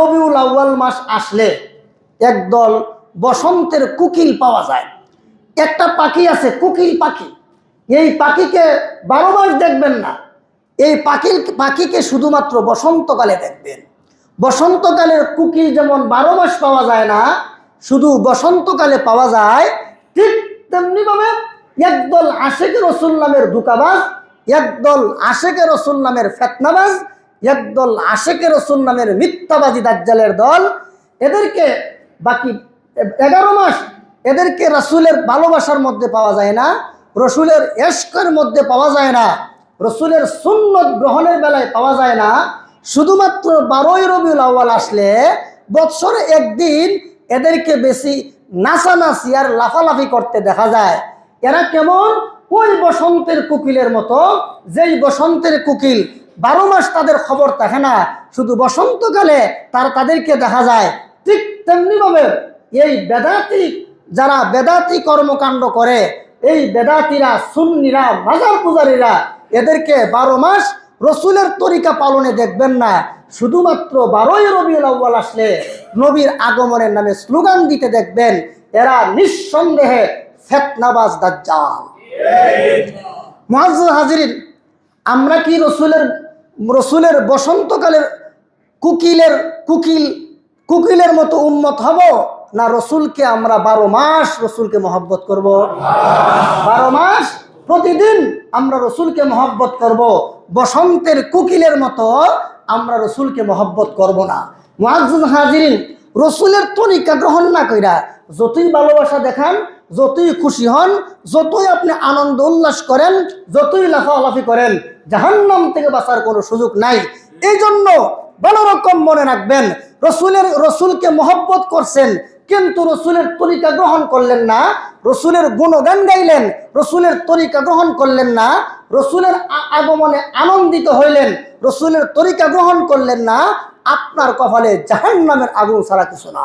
রবিউল আউ্য়াল মাস আসলে একদল বসন্তের কুকিল পাওয়া যায়। একটা পাখি আছে, কুকিল পাখি। এই পাখিকে বারো মাস দেখবেন না। এই পাখির পাখিকে শুধুমাত্র বসন্তকালে দেখবেন। বসন্তকালের কুকিল যেমন বারো মাস পাওয়া যায় না, শুধু বসন্তকালে পাওয়া যায়, ঠিক তেমনিভাবে একদল আশেকে রসুল নামের দুকাবাজ একদল আশেকে রসুল নামের ফেতনাবাজ একদল আশেকের রসুল নামের মিথ্যাবাজি দাজ্জালের দল, এদেরকে বাকি এগারো মাস এদেরকে রসুলের ভালোবাসার মধ্যে পাওয়া যায় না, রসুলের এশকের মধ্যে পাওয়া যায় না, রসুলের সুন্নত গ্রহণের বেলায় পাওয়া যায় না। শুধুমাত্র বারোই রবিউল আউ্য়াল আসলে বৎসরে একদিন এদেরকে বেশি নাচানাচি আর লাফালাফি করতে দেখা যায়। এরা কেমন? ওই বসন্তের কুকিলের মতো, যেই বসন্তের কুকিল বারো মাস তাদের খবর থাকে না। শুধু বসন্তকালে তার তাদেরকে দেখা যায়। ঠিক তেমনিভাবে এই বেদাতি যারা বেদাতি কর্মকাণ্ড করে এই বেদাতিরা সুন্নিরা মাজার পূজারীরা এদেরকে বারো মাস রসুলের তরিকা পালনে দেখবেন না। শুধুমাত্র বারোই রবিউল আউ্বাল আসলে নবীর আগমনের নামে স্লোগান দিতে দেখবেন এরা নিঃসন্দেহে ফেতনাবাজ দাজ্জাল। মহাজ হাজিরিন আমরা কি রসুলের রসুলের বসন্তকালের কুকিলের কুকিল, কুকিলের মতো উন্মত হব না রসুলকে আমরা বারো মাস রসুলকে মহব্বত করব? বারো মাস প্রতিদিন আমরা রসুলকে মহব্বত করব। বসন্তের কুকিলের মতো আমরা রসুলকে মহব্বত করব না। মুআজ্জিজ হাজিরিন, রসুলের তরিকা গ্রহণ না কইরা যতই ভালোবাসা দেখান যতই খুশি হন, যতই আপনি আনন্দ উল্লাস করেন, যতই লাফালাফি করেন, জাহান্নাম থেকে বাঁচার কোনো সুযোগ নাই। এই জন্য ভালো রকম মনে রাখবেন, রসুলের, রসুলকে মহব্বত করছেন, কিন্তু রসুলের তরিকা গ্রহণ করলেন না, রসুলের গুণগান গাইলেন, রসুলের তরিকা গ্রহণ করলেন না, রসুলের আগমনে আনন্দিত হইলেন, রসুলের তরিকা গ্রহণ করলেন না, আপনার কপালে জাহান্নামের আগুন ছাড়া কিছু না।